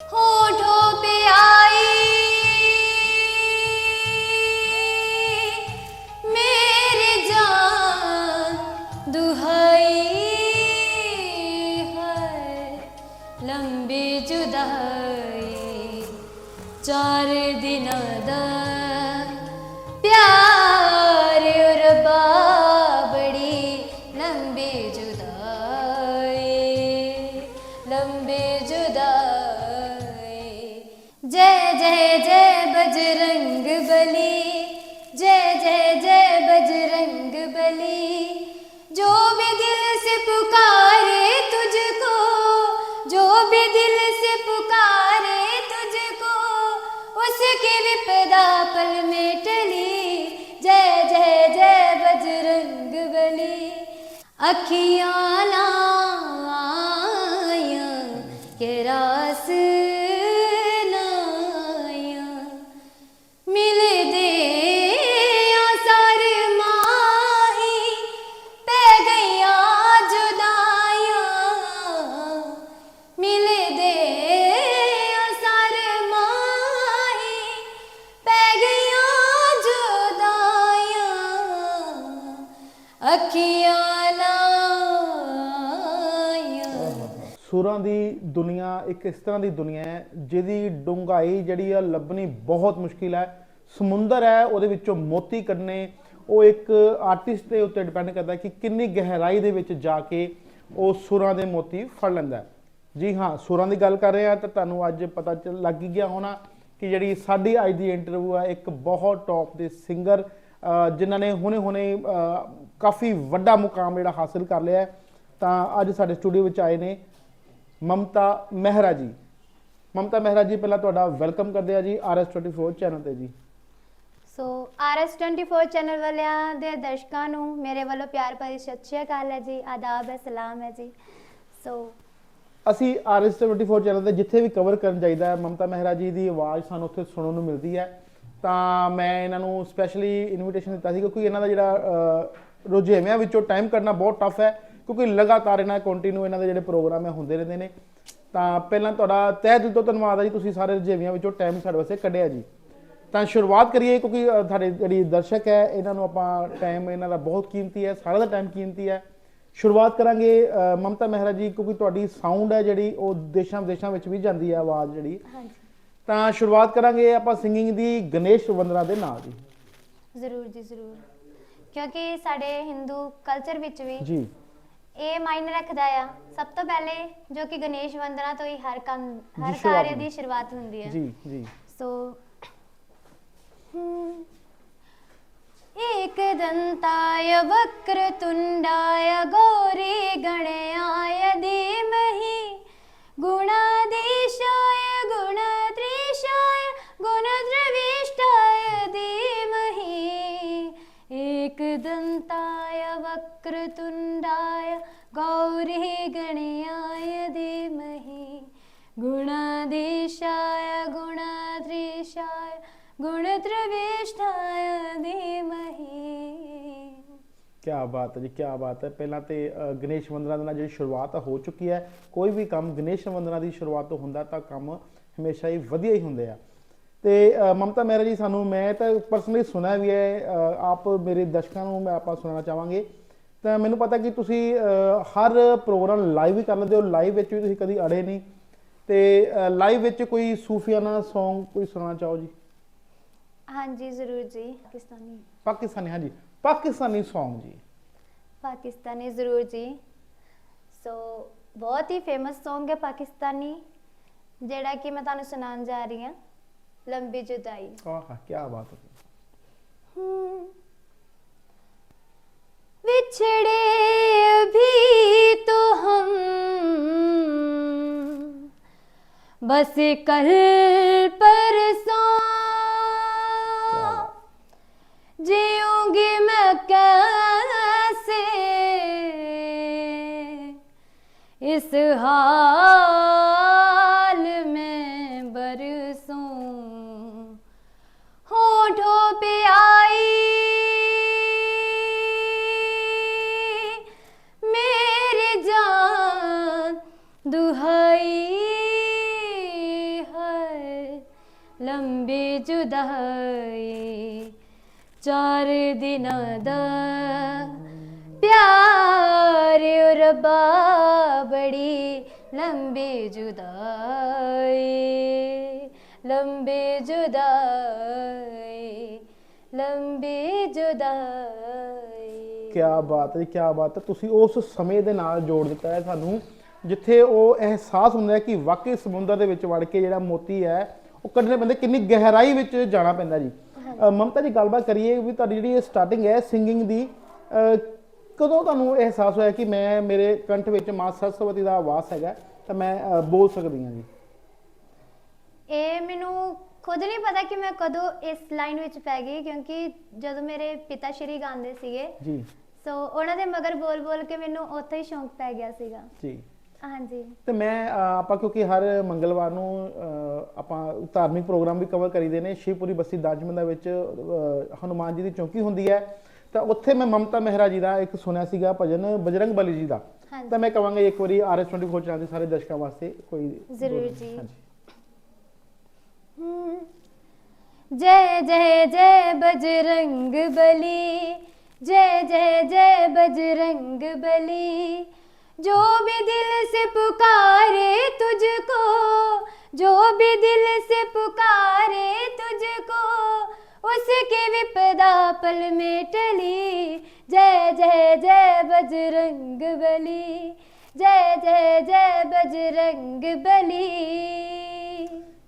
होठों पे आई मेरी जान दुहाई है लंबी जुदाई चार दिन जय जय जय बजरंग बली। जय जय जय बजरंग बली। जो भी दिल से पुकारे तुझको, जो भी दिल से पुकारे तुझको, उसकी विपदा पल में टली। जय जय जय बजरंग बली। अखियाँ ਇੱਕ ਇਸ ਤਰ੍ਹਾਂ ਦੀ ਦੁਨੀਆ ਹੈ ਜਿਹਦੀ ਡੂੰਘਾਈ ਜਿਹੜੀ ਆ ਲੱਭਣੀ ਬਹੁਤ ਮੁਸ਼ਕਿਲ ਹੈ। ਸਮੁੰਦਰ ਹੈ, ਉਹਦੇ ਵਿੱਚੋਂ ਮੋਤੀ ਕੱਢਣੇ, ਉਹ ਇੱਕ ਆਰਟਿਸਟ ਦੇ ਉੱਤੇ ਡਿਪੈਂਡ ਕਰਦਾ ਕਿ ਕਿੰਨੀ ਗਹਿਰਾਈ ਦੇ ਵਿੱਚ ਜਾ ਕੇ ਉਹ ਸੁਰਾਂ ਦੇ ਮੋਤੀ ਫੜ ਲੈਂਦਾ ਜੀ ਹਾਂ, ਸੁਰਾਂ ਦੀ ਗੱਲ ਕਰ ਰਹੇ ਆ ਤਾਂ ਤੁਹਾਨੂੰ ਅੱਜ ਪਤਾ ਚੱਲ ਲੱਗ ਗਿਆ ਹੋਣਾ ਕਿ ਜਿਹੜੀ ਸਾਡੀ ਅੱਜ ਦੀ ਇੰਟਰਵਿਊ ਹੈ ਇੱਕ ਬਹੁਤ ਟੌਪ ਦੇ ਸਿੰਗਰ ਜਿਨ੍ਹਾਂ ਨੇ ਹੁਣੇ-ਹੁਣੇ ਕਾਫੀ ਵੱਡਾ ਮੁਕਾਮ ਜਿਹੜਾ ਹਾਸਿਲ ਕਰ ਲਿਆ ਤਾਂ ਅੱਜ ਸਾਡੇ ਸਟੂਡੀਓ ਵਿੱਚ ਆਏ ਨੇ। ਮਮਤਾ ਮਹਿਰਾ ਜੀ। ਮਮਤਾ ਮਹਿਰਾ ਜੀ ਪਹਿਲਾਂ ਤੁਹਾਡਾ ਵੈਲਕਮ ਕਰਦੇ ਆ ਜੀ RS24 ਚੈਨਲ ਤੇ ਜੀ। ਸੋ RS24 ਚੈਨਲ ਵਾਲਿਆਂ ਦੇ ਦਰਸ਼ਕਾਂ ਨੂੰ ਮੇਰੇ ਵੱਲੋਂ ਪਿਆਰ ਭਰੀ ਸਤਿ ਸ਼੍ਰੀ ਅਕਾਲ ਹੈ ਜੀ ਆਦਾਬ ਹੈ ਸਲਾਮ ਹੈ ਜੀ। ਸੋ ਅਸੀਂ RS24 ਚੈਨਲ ਤੇ ਜਿੱਥੇ ਵੀ ਕਵਰ ਕਰਨ ਜਾਈਦਾ ਹੈ ਮਮਤਾ ਮਹਿਰਾ ਜੀ ਦੀ ਆਵਾਜ਼ ਸਾਨੂੰ ਉੱਥੇ ਸੁਣਨ ਨੂੰ ਮਿਲਦੀ ਹੈ। ਤਾਂ ਮੈਂ ਇਹਨਾਂ ਨੂੰ ਸਪੈਸ਼ਲੀ ਇਨਵੀਟੇਸ਼ਨ ਦਿੱਤਾ ਸੀ ਕਿਉਂਕਿ ਇਹਨਾਂ ਦਾ ਜਿਹੜਾ ਰੁਝੇਵਿਆਂ ਵਿੱਚੋਂ ਟਾਈਮ ਕੱਢਣਾ ਬਹੁਤ ਟਫ ਹੈ। ਕਿਉਂਕਿ ਲਗਾਤਾਰ ਇਹਨਾਂ ਕੰਟੀਨਿਊ ਇਹਨਾਂ ਦੇ ਜਿਹੜੇ ਪ੍ਰੋਗਰਾਮ ਹੈ ਹੁੰਦੇ ਰਹਿੰਦੇ ਨੇ। ਤਾਂ ਪਹਿਲਾਂ ਤੁਹਾਡਾ ਤਹਿ ਦਿਲ ਤੋਂ ਧੰਨਵਾਦ ਹੈ ਜੀ ਤੁਸੀਂ ਸਾਰੇ ਰੁਝੇਵਿਆਂ ਵਿੱਚੋਂ ਟਾਈਮ ਸਾਡੇ ਵਾਸਤੇ ਕੱਢਿਆ ਜੀ। ਤਾਂ ਸ਼ੁਰੂਆਤ ਕਰੀਏ ਕਿਉਂਕਿ ਸਾਡੇ ਜਿਹੜੀ ਦਰਸ਼ਕ ਹੈ ਇਹਨਾਂ ਨੂੰ ਆਪਾਂ ਟਾਈਮ ਇਹਨਾਂ ਦਾ ਬਹੁਤ ਕੀਮਤੀ ਹੈ ਸਾਰਾ ਦਾ ਟਾਈਮ ਕੀਮਤੀ ਹੈ। ਸ਼ੁਰੂਆਤ ਕਰਾਂਗੇ ਮਮਤਾ ਮਹਿਰਾ ਜੀ ਕਿਉਂਕਿ ਤੁਹਾਡੀ ਸਾਊਂਡ ਹੈ ਜਿਹੜੀ ਉਹ ਦੇਸ਼ਾਂ ਵਿਦੇਸ਼ਾਂ ਵਿੱਚ ਵੀ ਜਾਂਦੀ ਹੈ ਆਵਾਜ਼ ਜਿਹੜੀ। ਹਾਂਜੀ। ਤਾਂ ਸ਼ੁਰੂਆਤ ਕਰਾਂਗੇ ਆਪਾਂ ਸਿੰਗਿੰਗ ਦੀ ਗਣੇਸ਼ ਵੰਦਨਾ ਦੇ ਨਾਲ ਜੀ। ਜ਼ਰੂਰ ਜੀ ਜ਼ਰੂਰ। ਕਿਉਂਕਿ ਸਾਡੇ ਹਿੰਦੂ ਕਲਚਰ ਵਿੱਚ ਵੀ ਜੀ। ਇਹ ਮਾਇਨੇ ਰੱਖਦਾ ਆ ਸਭ ਤੋਂ ਪਹਿਲੇ ਜੋ ਕਿ ਗਣੇਸ਼ ਵੰਦਨਾ ਤੋਂ ਹੀ ਹਰ ਕੰਮ ਹਰ ਜੀ, ਸ਼ੁਰੂਆਤ ਕਾਰਜ ਦੀ ਹੁੰਦੀ। ਸ਼ੁਰੂਆਤ ਹੁੰਦੀ ਹੈ ਜੀ ਜੀ सो एकदन्ताय वक्रतुण्डाय गौरी गणयाय धीमहि गुणाधीशाय गुणत्रिशाय गुणद्रविष्टाय धीमहि एकदन्ताय वक्रतुण्डाय ਗੌਰੇ ਗਣਿਆਇ ਦੇ ਮਹੀ। ਗੁਣਾਦੇਸ਼ਾਇ ਗੁਣਾਦ੍ਰੇਸ਼ਾਇ ਗੁਣਤ੍ਰਵੇਸ਼ਾਇ ਦੇ ਮਹੀ। ਕਿਆ ਬਾਤ ਹੈ ਜੀ, ਕਿਆ ਬਾਤ ਹੈ। ਪਹਿਲਾਂ ਤੇ ਗਣੇਸ਼ ਵੰਦਨਾ ਨਾਲ ਜਿਹੜੀ ਸ਼ੁਰੂਆਤ ਹੋ ਚੁੱਕੀ ਹੈ, ਕੋਈ ਵੀ ਕੰਮ ਗਣੇਸ਼ ਵੰਦਨਾ ਦੀ ਸ਼ੁਰੂਆਤ ਤੋਂ ਹੁੰਦਾ ਤਾਂ ਕੰਮ ਹਮੇਸ਼ਾ ਹੀ ਵਧੀਆ ਹੀ ਹੁੰਦੇ ਆ। ਤੇ ਮਮਤਾ ਮਹਿਰਾ ਜੀ, ਸਾਨੂੰ ਮੈਂ ਤਾਂ ਪਰਸਨਲੀ ਸੁਣਾ ਵੀ ਹੈ ਆਪ ਮੇਰੇ ਦਰਸ਼ਕਾਂ ਨੂੰ ਮੈਂ ਆਪਾਂ ਸੁਣਾਉਣਾ ਚਾਹਾਂਗੇ। ਤਾਂ ਮੈਨੂੰ ਪਤਾ ਕਿ ਤੁਸੀਂ ਹਰ ਪ੍ਰੋਗਰਾਮ ਲਾਈਵ ਵੀ ਕਰ ਲੈਂਦੇ ਹੋ ਲਾਈਵ ਵਿੱਚ ਵੀ ਤੁਸੀਂ ਕਦੀ ਅੜੇ ਨਹੀਂ। ਤੇ ਲਾਈਵ ਵਿੱਚ ਕੋਈ ਸੂਫੀਆਨਾ Song ਕੋਈ ਸੁਣਾਉਣਾ ਚਾਹੋ ਜੀ? ਹਾਂਜੀ ਜ਼ਰੂਰ ਜੀ। ਪਾਕਿਸਤਾਨੀ। ਪਾਕਿਸਤਾਨੀ ਹਾਂਜੀ। ਪਾਕਿਸਤਾਨੀ Song ਜੀ। ਪਾਕਿਸਤਾਨੀ ਜ਼ਰੂਰ ਜੀ। ਸੋ ਬਹੁਤ ਹੀ ਫੇਮਸ Song ਹੈ ਪਾਕਿਸਤਾਨੀ ਜਿਹੜਾ ਕਿ ਮੈਂ ਤੁਹਾਨੂੰ ਸੁਣਾਉਣ ਜਾ ਰਹੀ ਹਾਂ। ਲੰਬੀ ਜੁਦਾਈ। ਆਹਾ ਕੀ ਬਾਤ ਹੈ। ਹੂੰ। बिछड़े भी तो हम बस कल परसों जीऊंगी मैं कैसे इस हाल ਦਿਨਾਂ ਦਾ ਪਿਆਰ ਰੱਬਾ ਬੜੀ ਲੰਬੀ ਜੁਦਾਈ ਲੰਬੀ ਜੁਦਾਈ ਲੰਬੀ ਜੁਦਾਈ। ਕੀ ਬਾਤ ਹੈ ਕੀ ਬਾਤ ਹੈ। ਤੁਸੀਂ ਉਸ ਸਮੇਂ ਦੇ ਨਾਲ ਜੋੜ ਦਿੱਤਾ ਹੈ ਸਾਨੂੰ, ਜਿੱਥੇ ਉਹ ਅਹਿਸਾਸ ਹੁੰਦਾ ਹੈ ਕਿ ਵਾਕਈ ਸਮੁੰਦਰ ਦੇ ਵਿੱਚ ਵੜ ਕੇ ਜਿਹੜਾ ਮੋਤੀ ਹੈ, ਉਹ ਕੱਢਣੇ ਪੈਂਦੇ, ਕਿੰਨੀ ਗਹਿਰਾਈ ਵਿੱਚ ਜਾਣਾ ਪੈਂਦਾ ਜੀ। ਮਮਤਾ ਜੀ ਗੱਲਬਾਤ ਕਰੀਏ ਵੀ ਤੁਹਾਡੀ ਜਿਹੜੀ ਸਟਾਰਟਿੰਗ ਹੈ ਸਿੰਗਿੰਗ ਦੀ ਕਦੋਂ ਤੁਹਾਨੂੰ ਅਹਿਸਾਸ ਹੋਇਆ ਕਿ ਮੈਂ ਮੇਰੇ ਕੰਠ ਵਿੱਚ ਮਾਂ ਸਰਸਵਤੀ ਦਾ ਆਵਾਜ਼ ਹੈਗਾ ਤਾਂ ਮੈਂ ਬੋਲ ਸਕਦੀ ਹਾਂ ਜੀ? ਇਹ ਮੈਨੂੰ ਖੁਦ ਨਹੀਂ ਪਤਾ ਕਿ ਮੈਂ ਕਦੋਂ ਇਸ ਲਾਈਨ ਵਿੱਚ ਪੈ ਗਈ ਕਿਉਂਕਿ ਜਦੋਂ ਮੇਰੇ ਪਿਤਾ ਸ਼੍ਰੀ ਗਾਉਂਦੇ ਸੀਗੇ ਜੀ। ਸੋ ਉਹਨਾਂ ਦੇ ਮਗਰ ਬੋਲ ਬੋਲ ਕੇ ਮੈਨੂੰ ਉੱਥੇ ਹੀ ਸ਼ੌਂਕ ਪੈ ਗਿਆ ਸੀਗਾ। ਜੀ। ਹਾਂਜੀ ਤੇ ਮੈਂ ਅ, ਆਪਾਂ ਕਿਉਂਕਿ ਹਰ ਮੰਗਲਵਾਰ ਨੂੰ ਅ, ਆਪਾਂ ਧਾਰਮਿਕ ਪ੍ਰੋਗਰਾਮ ਵੀ ਕਵਰ ਕਰੀਦੇ ਨੇ ਸ਼ਿਵਪੁਰੀ ਬਸਤੀ ਦਾਜਮੰਦਾ ਵਿੱਚ ਅ, ਹਨੂਮਾਨ ਜੀ ਦੀ ਚੌਂਕੀ ਹੁੰਦੀ ਹੈ ਤਾਂ ਉੱਥੇ ਮੈਂ ਮਮਤਾ ਮਹਿਰਾ ਜੀ ਦਾ ਇੱਕ ਸੁਣਿਆ ਸੀਗਾ ਭਜਨ ਬਜਰੰਗ ਬਲੀ ਜੀ ਦਾ ਹਾਂਜੀ। ਤਾਂ ਮੈਂ ਕਵਾਂਗਾ ਇੱਕ ਵਾਰੀ ਆਰਐਸ24 ਖੋਜ ਚੈਨਲ ਦੇ ਸਾਰੇ ਦਰਸ਼ਕਾਂ ਵਾਸਤੇ ਕੋਈ ਜ਼ਰੂਰ ਦੋ- ਜੀ। ਹਾਂਜੀ। जय जय जय बजरंग बली जय जय जय बजरंग बली जो भी दिल से पुकारे तुझको जो भी दिल से पुकारे तुझको उसकी विपदा पल में टली जय जय जय बजरंग बली जय जय जय बजरंग बली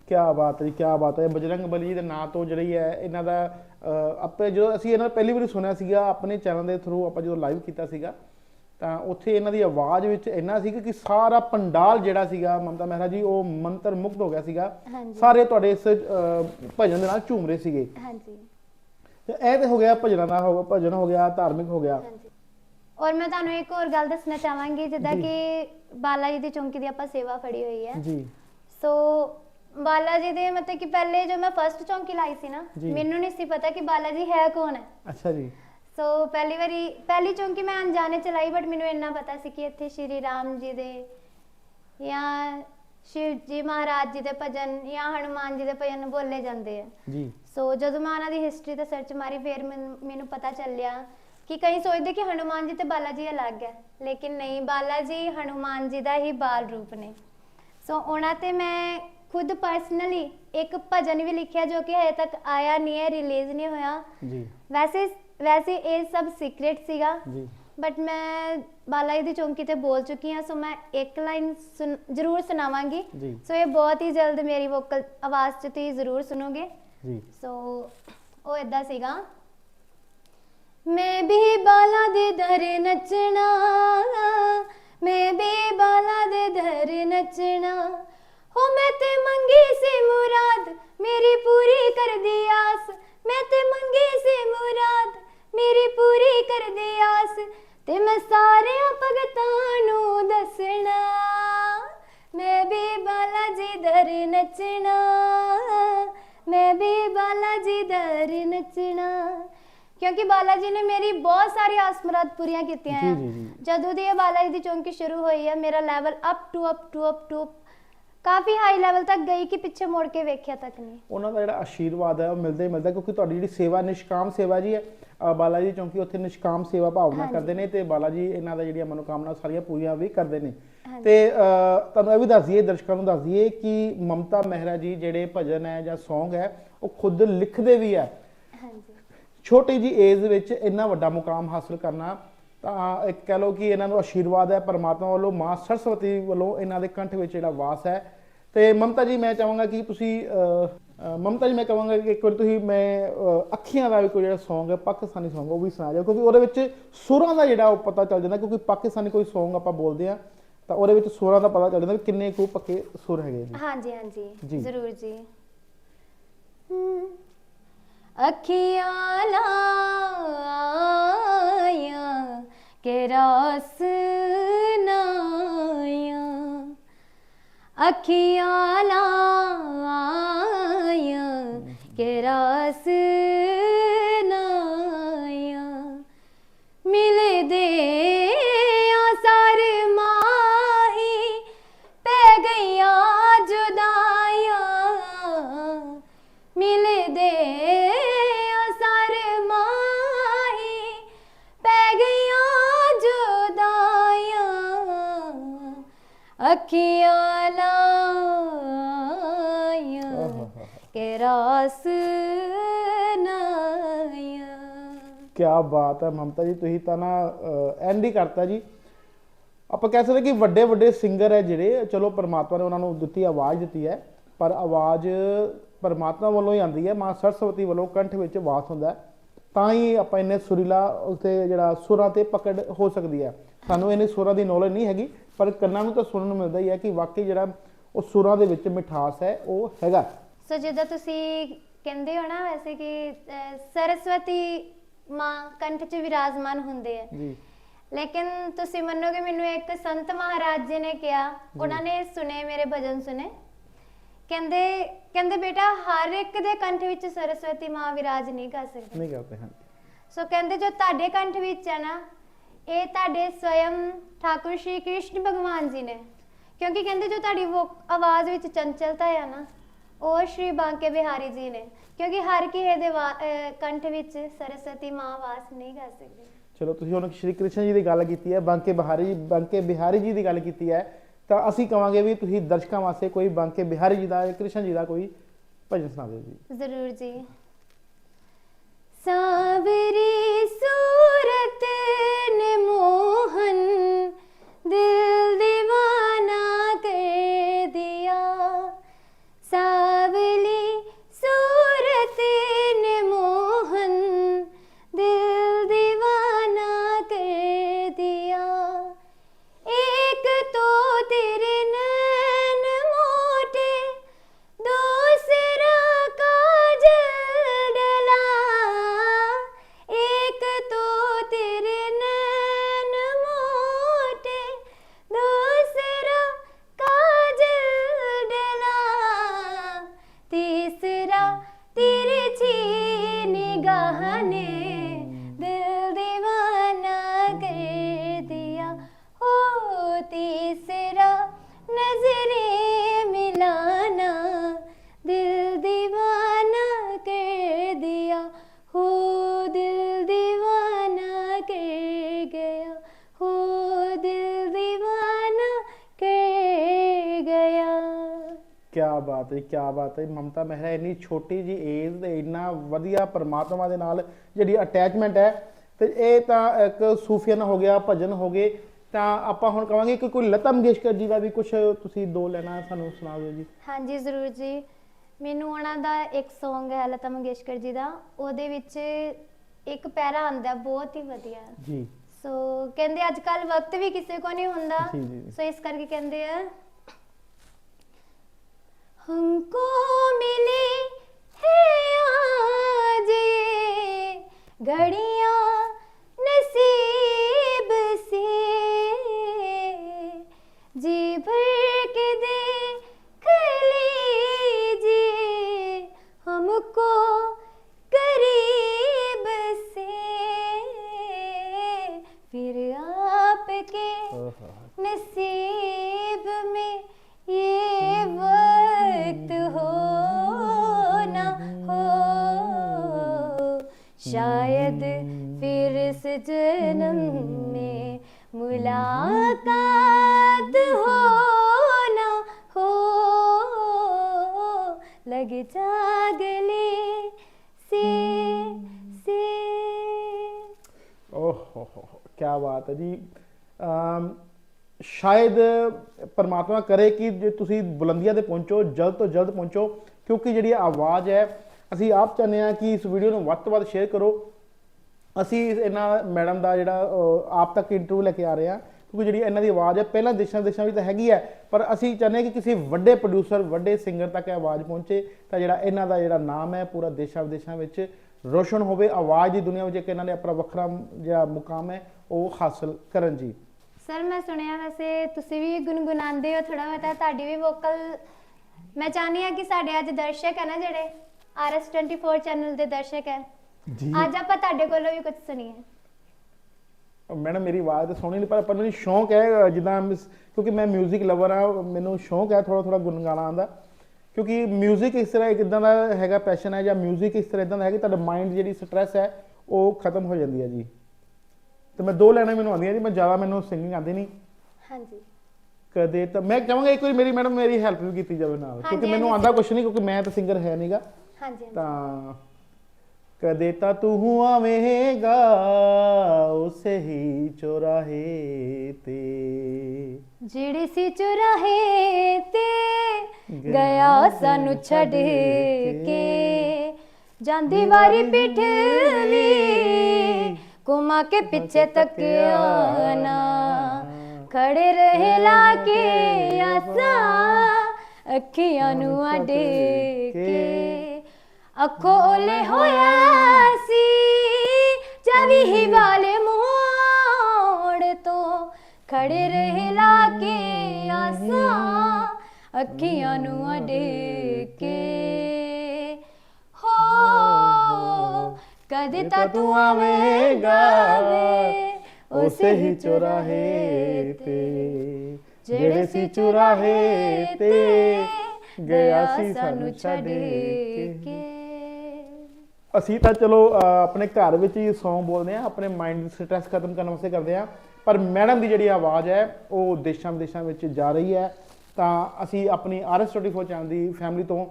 ਕਿਆ ਬਾਤ ਹੈ ਜੀ ਕਿਆ ਬਾਤ ਹੈ ਬਜਰੰਗ ਬਲੀ ਜੀ ਦੇ ਨਾਂ ਤੋਂ ਜਿਹੜੀ ਹੈ ਇਹਨਾਂ ਦਾ ਅ, ਆਪੇ ਜਦੋਂ ਅਸੀਂ ਇਹਨਾਂ ਨੂੰ ਪਹਿਲੀ ਵਾਰੀ ਸੁਣਿਆ ਸੀਗਾ ਆਪਣੇ ਚੈਨਲ ਦੇ ਥਰੂ ਆਪਾਂ ਜਦੋਂ ਲਾਈਵ ਕੀਤਾ ਸੀਗਾ ਤਾਂ ਉੱਥੇ ਇਹਨਾਂ ਦੀ ਆਵਾਜ਼ ਵਿੱਚ ਇੰਨਾ ਸੀ ਕਿ ਸਾਰਾ ਪੰਡਾਲ ਜਿਹੜਾ ਸੀਗਾ ਮਮਤਾ ਮਹਿਰਾ ਜੀ ਉਹ ਮੰਤਰ ਮੁਗਧ ਹੋ ਗਿਆ ਸੀਗਾ। ਸਾਰੇ ਤੁਹਾਡੇ ਇਸ ਭਜਨ ਦੇ ਨਾਲ ਝੂਮ ਰਹੇ ਸੀਗੇ। ਹਾਂਜੀ। ਤੇ ਇਹ ਤੇ ਹੋ ਗਿਆ ਭਜਨਾਂ ਦਾ ਹੋ ਗਿਆ ਭਜਨ ਹੋ ਗਿਆ ਧਾਰਮਿਕ ਹੋ ਗਿਆ। ਹਾਂਜੀ। ਔਰ ਮੈਂ ਤੁਹਾਨੂੰ ਇੱਕ ਹੋਰ ਗੱਲ ਦੱਸਣਾ ਚਾਹਾਂਗੀ ਜਿੱਦਾਂ। ਕਿ ਬਾਲਾ ਜੀ ਦੀ ਚੌਂਕੀ ਦੀ ਆਪਾਂ ਸੇਵਾ ਫੜੀ ਹੋਈ ਹੈ। ਜੀ। ਸੋ ਬਾਲਾ ਜੀ ਦੇ ਮਤਲਬ ਕਿ ਪਹਿਲੇ ਜੋ ਮੈਂ ਫਰਸਟ ਚੌਂਕੀ ਲਾਈ ਸੀ ਨਾ। ਮੈਨੂੰ ਨਹੀਂ ਸੀ ਪਤਾ ਕਿ ਬਾਲਾ ਜੀ ਹੈ ਕੌਣ ਹੈ। ਅੱਛਾ ਜੀ। ਸੋ ਪਹਿਲੀ ਵਾਰੀ ਪਹਿਲੀ ਚੌਂਕੀ ਮੈਂ ਅਣਜਾਣੇ ਚਲਾਈ ਬਟ ਮੈਨੂੰ ਇੰਨਾ ਪਤਾ ਸੀ ਕਿ ਇੱਥੇ ਸ਼੍ਰੀ ਰਾਮ ਜੀ ਦੇ ਜਾਂ ਸ਼ਿਵ ਜੀ ਮਹਾਰਾਜ ਜੀ ਦੇ ਭਜਨ ਜਾਂ ਹਨੂਮਾਨ ਜੀ ਦੇ ਭਜਨ ਬੋਲੇ ਜਾਂਦੇ ਆ। ਜੀ। ਸੋ ਜਦੋਂ ਮੈਂ ਉਹਨਾਂ ਦੀ ਹਿਸਟਰੀ ਤੇ ਸਰਚ ਮਾਰੀ ਫਿਰ ਮੈਨ- ਪਤਾ ਚੱਲਿਆ ਕਿ ਕਈ ਸੋਚਦੇ ਕਿ ਹਨੂਮਾਨ ਜੀ ਤੇ ਬਾਲਾ ਜੀ ਅਲੱਗ ਹੈ ਲੇਕਿਨ ਨਹੀਂ ਬਾਲਾ ਜੀ ਹਨੂਮਾਨ ਜੀ ਦਾ ਹੀ ਬਾਲ ਰੂਪ ਨੇ। ਸੋ ਉਹਨਾਂ ਤੇ ਮੈਂ ਖੁਦ ਪਰਸਨਲੀ ਇੱਕ ਭਜਨ ਵੀ ਲਿਖਿਆ ਜੋ ਕਿ ਹਜੇ ਤੱਕ ਆਇਆ ਨਹੀਂ ਹੈ ਰਿਲੀਜ਼ ਨਹੀਂ ਹੋਇਆ। ਜੀ। ਵੈਸੇ ਵੈਸੇ ਇਹ ਸਭ ਸੀਕ੍ਰੀਟ ਸੀਗਾ ਜੀ। ਬਟ ਮੈਂ ਬਾਲਾ ਜੀ ਦੀ ਚੌਂਕੀ ਤੇ ਬੋਲ ਚੁੱਕੀ ਹਾਂ ਸੋ ਮੈਂ ਇੱਕ ਲਾਈਨ ਜ਼ਰੂਰ ਸੁਣਾਵਾਂਗੀ। ਸੋ ਇਹ ਬਹੁਤ ਹੀ ਜਲਦ ਮੇਰੀ ਵੋਕਲ ਆਵਾਜ਼ 'ਚ ਤੁਸੀਂ ਜ਼ਰੂਰ ਸੁਣੋਗੇ। ਜੀ। ਸੋ ਉਹ ਇਦਾਂ ਸੀਗਾ। ਮੈਂ ਵੀ ਬਾਲਾ ਦੇ ਦਰ ਨੱਚਣਾ ਮੈਂ ਵੀ ਬਾਲਾ ਦੇ ਦਰ ਨੱਚਣਾ। ਹੋ ਮੈਂ ਤੇ ਮੰਗੀ ਸੀ ਮੁਰਾਦ ਮੇਰੀ ਪੂਰੀ ਕਰ ਦੀ ਆਸ। ਮੇਰੀ ਪੂਰੀ ਕਰ ਦੀ ਆਸ ਤੇ ਮੈਂ ਸਾਰਿਆਂ ਭਗਤਾਂ ਨੂੰ ਦੱਸਣਾ। ਮੈਂ ਵੀ ਬਾਲਾ ਜੀ ਦਰ ਨੱਚਣਾ ਮੈਂ ਵੀ ਬਾਲਾ ਜੀ ਦਰ ਨੱਚਣਾ। ਕਿਉਂਕਿ ਬਾਲਾ ਜੀ ਨੇ ਮੇਰੀ ਬਹੁਤ ਸਾਰੀ ਆਸ ਮੁਰਾਦ ਪੂਰੀਆਂ ਕੀਤੀਆਂ ਜੀ। ਜਦੋਂ ਦੀ ਇਹ ਬਾਲਾ ਜੀ ਦੀ ਚੌਂਕੀ ਸ਼ੁਰੂ ਹੋਈ ਹੈ ਮੇਰਾ level up to up to up to coffee high level ਤੱਕ ਗਈ ਕਿ ਪਿੱਛੇ ਮੁੜ ਕੇ ਵੇਖਿਆ ਤੱਕ ਨਹੀਂ। ਉਹਨਾਂ ਦਾ ਜਿਹੜਾ ਆਸ਼ੀਰਵਾਦ ਹੈ ਉਹ ਮਿਲਦਾ ਹੀ ਮਿਲਦਾ ਕਿਉਂਕਿ ਤੁਹਾਡੀ ਜਿਹੜੀ ਸੇਵਾ ਨਿਸ਼ਕਾਮ ਸੇਵਾ ਜੀ ਹੈ ਬਾਲਾ ਜੀ ਚੌਂਕੀ ਉੱਥੇ ਨਿਸ਼ਕਾਮ ਸੇਵਾ ਭਾਵਨਾ। ਕਰਦੇ ਨੇ ਤੇ ਬਾਲਾ ਜੀ ਇਹਨਾਂ ਦਾ ਜਿਹੜੀਆਂ ਮਨੋਕਾਮਨਾ ਸਾਰੀਆਂ ਪੂਰੀਆਂ ਵੀ ਕਰਦੇ ਨੇ। ਤੇ ਤੁਹਾਨੂੰ ਇਹ ਵੀ ਦੱਸ ਦਈਏ ਦਰਸ਼ਕਾਂ ਨੂੰ ਦੱਸ ਦਈਏ ਕਿ ਮਮਤਾ ਮਹਿਰਾ ਜੀ ਜਿਹੜੇ ਭਜਨ ਹੈ ਜਾਂ Song ਹੈ ਉਹ ਖੁਦ ਲਿਖਦੇ ਵੀ ਹੈ ਹਾਂਜੀ ਛੋਟੀ ਜੀ ਏਜ ਵਿੱਚ ਇੰਨਾ ਵੱਡਾ ਮੁਕਾਮ ਹਾਸਲ ਕਰਨਾ ਤਾਂ ਇੱਕ ਕਹਿ ਲਓ ਕਿ ਇਹਨਾਂ ਨੂੰ ਆਸ਼ੀਰਵਾਦ ਹੈ ਪਰਮਾਤਮਾ ਵੱਲੋਂ ਮਾਂ ਸਰਸਵਤੀ ਵੱਲੋਂ ਇਹਨਾਂ ਦੇ ਕੰਠ ਵਿੱਚ ਜਿਹੜਾ ਵਾਸ ਹੈ ਤੇ ਮਮਤਾ ਜੀ ਮੈਂ ਚਾਹਾਂਗਾ ਕਿ ਤੁਸੀਂ ਮਮਤਾ ਜੀ ਮੈਂ ਕਹਾਂਗਾ ਕਿ ਇੱਕ ਵਾਰ ਤੁਸੀਂ ਮੈਂ ਅੱਖੀਆਂ ਦਾ ਵੀ ਕੋਈ ਜਿਹੜਾ Song ਹੈ ਪਾਕਿਸਤਾਨੀ Song ਉਹ ਵੀ ਸੁਣਾ ਜਾਓ ਕਿਉਂਕਿ ਉਹਦੇ ਵਿੱਚ ਸੁਰਾਂ ਦਾ ਜਿਹੜਾ ਉਹ ਪਤਾ ਚੱਲ ਜਾਂਦਾ ਕਿਉਂਕਿ ਪਾਕਿਸਤਾਨੀ ਕੋਈ Song ਆਪਾਂ ਬੋਲਦੇ ਆ ਤਾਂ ਉਹਦੇ ਵਿੱਚ ਸੁਰਾਂ ਦਾ ਪਤਾ ਚੱਲ ਜਾਂਦਾ ਵੀ ਕਿੰਨੇ ਕੁ ਪੱਕੇ ਸੁਰ ਹੈਗੇ ਜੀ ਹਾਂਜੀ ਹਾਂਜੀ। ਜ਼ਰੂਰ ਜੀ ਅੱਖੀਆਂ ਲਾਇਆ ਕਿ ਰਸ ਨਾਇਆ ਅੱਖੀਆਂ ਲਾਇਆ ਕਿ ਰਸ ਬਾਤ ਹੈ ਮਮਤਾ ਜੀ, ਤੁਸੀਂ ਤਾਂ ਨਾ ਐਂਡ ਹੀ ਕਰਤਾ ਜੀ। ਆਪਾਂ ਕਹਿ ਸਕਦੇ ਕਿ ਵੱਡੇ ਵੱਡੇ ਸਿੰਗਰ ਹੈ ਜਿਹੜੇ, ਚਲੋ ਪਰਮਾਤਮਾ ਨੇ ਉਹਨਾਂ ਨੂੰ ਦਿੱਤੀ ਆਵਾਜ਼ ਦਿੱਤੀ ਹੈ, ਪਰ ਆਵਾਜ਼ ਪਰਮਾਤਮਾ ਵੱਲੋਂ ਹੀ ਆਉਂਦੀ ਹੈ, ਮਾਂ ਸਰਸਵਤੀ ਵੱਲੋਂ ਕੰਠ ਵਿੱਚ ਵਾਸ ਹੁੰਦਾ ਤਾਂ ਹੀ ਆਪਾਂ ਇੰਨੇ ਸੁਰੀਲਾ ਉਤੇ ਜਿਹੜਾ ਸੁਰਾਂ ਤੇ ਪਕੜ ਹੋ ਸਕਦੀ ਹੈ। ਸਾਨੂੰ ਇਹਨੇ ਸੁਰਾਂ ਦੀ ਨੌਲੇਜ ਨਹੀਂ ਹੈਗੀ, ਪਰ ਕੰਨਾਂ ਨੂੰ ਤਾਂ ਸੁਣਨ ਨੂੰ ਮਿਲਦਾ ਹੀ ਹੈ ਕਿ ਵਾਕਈ ਜਿਹੜਾ ਉਹ ਸੁਰਾਂ ਦੇ ਵਿੱਚ ਮਿਠਾਸ ਹੈ, ਉਹ ਹੈਗਾ। ਸੋ ਜਿੱਦਾਂ ਤੁਸੀਂ ਕਹਿੰਦੇ ਹੋ ਨਾ ਵੈਸੇ ਕਿ ਸਰਸਵਤੀ ਮਾਂ ਕੰਠ 'ਚ ਵਿਰਾਜਮਾਨ ਹੁੰਦੇ ਆ। ਜੀ। ਲੇਕਿਨ ਤੁਸੀਂ ਮੰਨੋਗੇ ਮੈਨੂੰ ਇੱਕ ਸੰਤ ਮਹਾਰਾਜ ਜੀ ਨੇ ਕਿਹਾ ਉਹਨਾਂ ਨੇ ਸੁਨੇ ਮੇਰੇ ਭਜਨ ਸੁਨੇ ਕਹਿੰਦੇ ਕਹਿੰਦੇ ਬੇਟਾ ਹਰ ਇੱਕ ਦੇ ਕੰਠ ਵਿੱਚ ਸਰਸਵਤੀ ਮਾਂ ਵਿਰਾਜ ਨਹੀਂ ਕਰ ਸਕਦੀ। ਨਹੀਂ ਕਰਦੇ ਹਾਂ ਸੋ ਕਹਿੰਦੇ ਜੋ ਤੁਹਾਡੇ ਕੰਠ ਵਿੱਚ ਹੈ ਨਾ ਇਹ ਤੁਹਾਡੇ ਸਵਯੰ ਠਾਕੁਰ ਸ਼੍ਰੀ ਕ੍ਰਿਸ਼ਨ ਭਗਵਾਨ ਜੀ ਨੇ। ਕਿਉਂਕਿ ਕਹਿੰਦੇ ਜੋ ਤੁਹਾਡੀ ਆਵਾਜ਼ ਵਿੱਚ ਚੰਚਲਤਾ ਹੈ ਨਾ ਉਹ ਸ਼੍ਰੀ ਬਾਂਕੇ ਬਿਹਾਰੀ ਜੀ ਨੇ। ਕਿਉਂਕਿ ਹਰ ਕਿਸੇ ਦੇ ਵਾ- ਅਹ ਕੰਠ ਵਿੱਚ ਸਰਸਵਤੀ ਮਾਂ ਵਾਸ ਨਹੀਂ ਕਰ ਸਕਦੀ। ਚਲੋ ਤੁਸੀਂ ਹੁਣ ਸ਼੍ਰੀ ਕ੍ਰਿਸ਼ਨ ਜੀ ਦੀ ਗੱਲ ਕੀਤੀ ਹੈ ਬਾਂਕੇ ਬਿਹਾਰੀ ਬਾਂਕੇ ਬਿਹਾਰੀ ਜੀ ਦੀ ਗੱਲ ਕੀਤੀ ਹੈ ਤਾਂ ਅਸੀਂ ਕਵਾਂਗੇ ਵੀ ਤੁਸੀਂ ਦਰਸ਼ਕਾਂ ਵਾਸਤੇ ਕੋਈ ਬਾਂਕੇ ਬਿਹਾਰੀ ਜੀ ਦਾ ਜਾਂ ਕ੍ਰਿਸ਼ਨ ਜੀ ਦਾ ਕੋਈ ਭਜਨ ਸੁਣਾ ਦਿਓ ਜੀ। ਜ਼ਰੂਰ ਜੀ। ਸਾਵਰੀ ਸੂਰਤ ਨੇ ਮੋਹਨ ਦਿਲ ਬਾਤ ਹੈ ਕੀ ਬਾਤ ਹੈ ਮਮਤਾ ਮਹਿਰਾ ਇੰਨੀ ਛੋਟੀ ਜੀ ਏਜ ਤੇ ਇੰਨਾ ਵਧੀਆ ਪਰਮਾਤਮਾ ਦੇ ਨਾਲ ਜਿਹੜੀ ਅਟੈਚਮੈਂਟ ਹੈ ਤੇ ਇਹ ਤਾਂ ਇੱਕ ਸੂਫੀਆਨਾ ਹੋ ਗਿਆ ਭਜਨ ਹੋ ਗਏ ਤਾਂ ਆਪਾਂ ਹੁਣ ਕਵਾਂਗੇ ਕਿ ਕੋਈ ਲਤਾ ਮੰਗੇਸ਼ਕਰ ਜੀ ਦਾ ਵੀ ਕੁਝ ਤੁਸੀਂ ਦੋ ਲੈਣਾ ਸਾਨੂੰ ਸੁਣਾ ਦਿਓ ਜੀ। ਹਾਂਜੀ ਜ਼ਰੂਰ ਜੀ। ਮੈਨੂੰ ਉਹਨਾਂ ਦਾ ਇੱਕ Song ਹੈ ਲਤਾ ਮੰਗੇਸ਼ਕਰ ਜੀ ਦਾ। ਉਹਦੇ ਵਿੱਚ ਇੱਕ ਪੈਰਾ ਆਂਦਾ ਬਹੁਤ ਹੀ ਵਧੀਆ। ਜੀ। ਸੋ ਕਹਿੰਦੇ ਅੱਜ ਕੱਲ ਵਕਤ ਵੀ ਕਿਸੇ ਕੋ ਨਹੀਂ ਹੁੰਦਾ। ਸੋ ਇਸ ਕਰਕੇ ਕਹਿੰਦੇ ਆ हमको मिले है आज ये घड़ियां नसीब ਅਗਲੇ ਸੇ ਸੇ। ਓਹ ਹੋ ਹੋ ਕੀ ਬਾਤ ਹੈ ਜੀ। ਸ਼ਾਇਦ ਪਰਮਾਤਮਾ ਕਰੇ ਕਿ ਜੇ ਤੁਸੀਂ ਬੁਲੰਦੀਆਂ ਤੇ ਪਹੁੰਚੋ, ਜਲਦ ਤੋਂ ਜਲਦ ਪਹੁੰਚੋ, ਕਿਉਂਕਿ ਜਿਹੜੀ ਆਵਾਜ਼ ਹੈ, ਅਸੀਂ ਆਪ ਚਾਹੁੰਦੇ ਆ ਕਿ ਇਸ ਵੀਡੀਓ ਨੂੰ ਵੱਧ ਤੋਂ ਵੱਧ ਸ਼ੇਅਰ ਕਰੋ। ਅਸੀਂ ਇਹਨਾਂ ਮੈਡਮ ਦਾ ਜਿਹੜਾ ਆਪ ਤੱਕ ਇੰਟਰਵਿਊ ਲੈ ਕੇ ਆ ਰਹੇ ਆ ਕਿਉਂਕਿ ਜਿਹੜੀ ਇਹਨਾਂ ਦੀ ਆਵਾਜ਼ ਹੈ ਪਹਿਲਾਂ ਦੇਸ਼ਾਂ ਦੇਸ਼ਾਂ ਵਿੱਚ ਤਾਂ ਹੈਗੀ ਹੈ ਪਰ ਅਸੀਂ ਚਾਹੁੰਦੇ ਕਿ ਕਿਸੇ ਵੱਡੇ ਪ੍ਰੋਡਿਊਸਰ ਵੱਡੇ ਸਿੰਗਰ ਤੱਕ ਇਹ ਆਵਾਜ਼ ਪਹੁੰਚੇ ਤਾਂ ਜਿਹੜਾ ਇਹਨਾਂ ਦਾ ਜਿਹੜਾ ਨਾਮ ਹੈ ਪੂਰਾ ਦੇਸ਼ਾਂ ਵਿਦੇਸ਼ਾਂ ਵਿੱਚ ਰੋਸ਼ਨ ਹੋਵੇ ਆਵਾਜ਼ ਦੀ ਦੁਨੀਆ ਵਿੱਚ ਇੱਕ ਇਹਨਾਂ ਨੇ ਆਪਣਾ ਵੱਖਰਾ ਜਿਹੜਾ ਮੁਕਾਮ ਹੈ ਉਹ ਹਾਸਲ ਕਰਨ ਜੀ। ਸਰ ਮੈਂ ਸੁਣਿਆ ਵੈਸੇ ਤੁਸੀਂ ਵੀ ਗੁੰਗੁਣਾਉਂਦੇ ਹੋ ਥੋੜਾ ਬਹੁਤਾ ਤੁਹਾਡੀ ਵੀ ਵੋਕਲ ਮੈਂ ਚਾਹਨੀ ਆ ਕਿ ਸਾਡੇ ਅੱਜ ਦਰਸ਼ਕ ਹੈ ਨਾ ਜਿਹੜੇ RS24 ਚੈਨਲ ਦੇ ਦਰਸ਼ਕ ਹੈ। ਜੀ। ਅੱਜ ਆਪਾਂ ਤੁਹਾਡੇ ਕੋਲੋਂ ਵੀ ਕੁਝ ਸੁਣੀਏ। ਮੈਡਮ ਮੇਰੀ ਆਵਾਜ਼ ਤਾਂ ਸੋਹਣੀ ਨਹੀਂ ਪਰ ਪਰ ਮੈਨੂੰ ਸ਼ੌਂਕ ਹੈ ਜਿੱਦਾਂ ਮਿਸ- ਕਿਉਂਕਿ ਮੈਂ 뮤직 ਲਵਰ ਆ ਮੈਨੂੰ ਸ਼ੌਂਕ ਹੈ ਥੋੜਾ ਥੋੜਾ ਗੁੰਗਾਣਾ ਆਉਂਦਾ ਕਿਉਂਕਿ 뮤직 ਇਸ ਤਰ੍ਹਾਂ ਇੱਕ ਇਦਾਂ ਦਾ ਹੈਗਾ ਪੈਸ਼ਨ ਹੈ ਜਾਂ 뮤직 ਇਸ ਤਰ੍ਹਾਂ ਇਦਾਂ ਦਾ ਹੈ ਕਿ ਤੁਹਾਡਾ ਮਾਈਂਡ ਜਿਹੜੀ ਸਟ੍ਰੈਸ ਹੈ ਉਹ ਖਤਮ ਹੋ ਜਾਂਦੀ ਹੈ ਜੀ ਤੇ ਮੈਂ ਦੋ ਲੈਣਾ ਮੈਨੂੰ ਆਉਂਦੀਆਂ ਜੀ ਮੈਂ ਜ਼ਿਆਦਾ ਮੈਨੂੰ ਸਿੰਗਿੰਗ ਆਉਂਦੀ ਨਹੀਂ ਹਾਂਜੀ ਕਦੇ ਤਾਂ ਮੈਂ ਚਾਹਾਂਗਾ ਇੱਕ ਵਾਰੀ ਮੇਰੀ ਮੈਡਮ ਮੇਰੀ ਹੈਲਪ ਵੀ ਕੀਤੀ ਜਾਵੇ ਨਾਲ ਕਿਉਂਕਿ ਹਾਂਜੀ, ਮੈਨੂੰ ਹਾਂਜੀ। ਆਂਦਾ ਕੁਛ ਨਹੀਂ ਕਿਉਂਕਿ ਮੈਂ ਤਾਂ ਸਿੰਗਰ ਹੈ ਨਹੀਂਗਾ ਹਾਂਜੀ ਹਾਂਜੀ। ਤਾਂ ਕਦੇ ਤਾਂ ਤੂੰ ਆਵੇਂਗਾ ਉਸੇ ਹੀ ਚੁਰਾਹੇ ਤੇ। ਜਿਹੜੇ ਸੀ ਚੁਰਾਹੇ ਤੇ ਗਿਆ ਸਾਨੂੰ ਛੱਡ ਕੇ। ਜਾਂਦੀ ਵਾਰੀ ਪਿੱਠ ਵੀ ਕੁਮਾ ਕੇ ਪਿੱਛੇ ਤੱਕਿਆ ਨਾ। ਖੜੇ ਰਹੇ ਲਾ ਕੇ ਆਸਾਂ ਅੱਖੀਆਂ ਨੂੰ ਅਡੇ ਕੇ। ਅੱਖੋਂ ਓਲੇ ਹੋਇਆ ਸੀ ਚਵੀ ਹੀ ਵਾਲੇ ਮੋੜ ਤੋਂ ਖੜੇ ਰਹੇ ਲਾ ਕੇ ਆਸਾਂ ਅੱਖੀਆਂ ਨੂੰ ਅਡੇ ਕੇ ਹੋ ਕਦੇ ਤਾਂ ਤੂੰ ਆਵੇਂਗਾ? ਉਸੇ ਹੀ ਚੁਰਾਹੇ ਤੇ। ਜਿਹੜੇ ਸੀ ਚੁਰਾਹੇ ਤੇ ਗਿਆ ਸੀ ਸਾਨੂੰ ਛੱਡ ਕੇ। ਅਸੀਂ ਤਾਂ ਚਲੋ ਆਪਣੇ ਘਰ ਵਿੱਚ ਹੀ Song ਬੋਲਦੇ ਆ ਆਪਣੇ ਮਾਈਂਡ ਸਟ੍ਰੈਸ ਖਤਮ ਕਰਨ ਵਾਸਤੇ ਕਰਦੇ ਆ ਪਰ ਮੈਡਮ ਦੀ ਜਿਹੜੀ ਆਵਾਜ਼ ਹੈ, ਉਹ ਦੇਸ਼ਾਂ ਵਿਦੇਸ਼ਾਂ ਵਿੱਚ ਜਾ ਰਹੀ ਹੈ। ਤਾਂ ਅਸੀਂ ਆਪਣੀ RS24 ਚੈਨਲ ਦੀ ਫੈਮਿਲੀ ਤੋਂ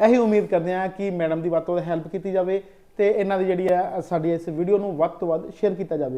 ਇਹੀ ਉਮੀਦ ਕਰਦੇ ਹਾਂ ਕਿ ਮੈਡਮ ਦੀ ਵੱਧ ਤੋਂ ਵੱਧ ਹੈਲਪ ਕੀਤੀ ਜਾਵੇ ਤੇ ਇਹਨਾਂ ਦੀ ਜਿਹੜੀ ਹੈ, ਸਾਡੀ ਇਸ ਵੀਡੀਓ ਨੂੰ ਵੱਧ ਤੋਂ ਵੱਧ ਸ਼ੇਅਰ ਕੀਤਾ ਜਾਵੇ।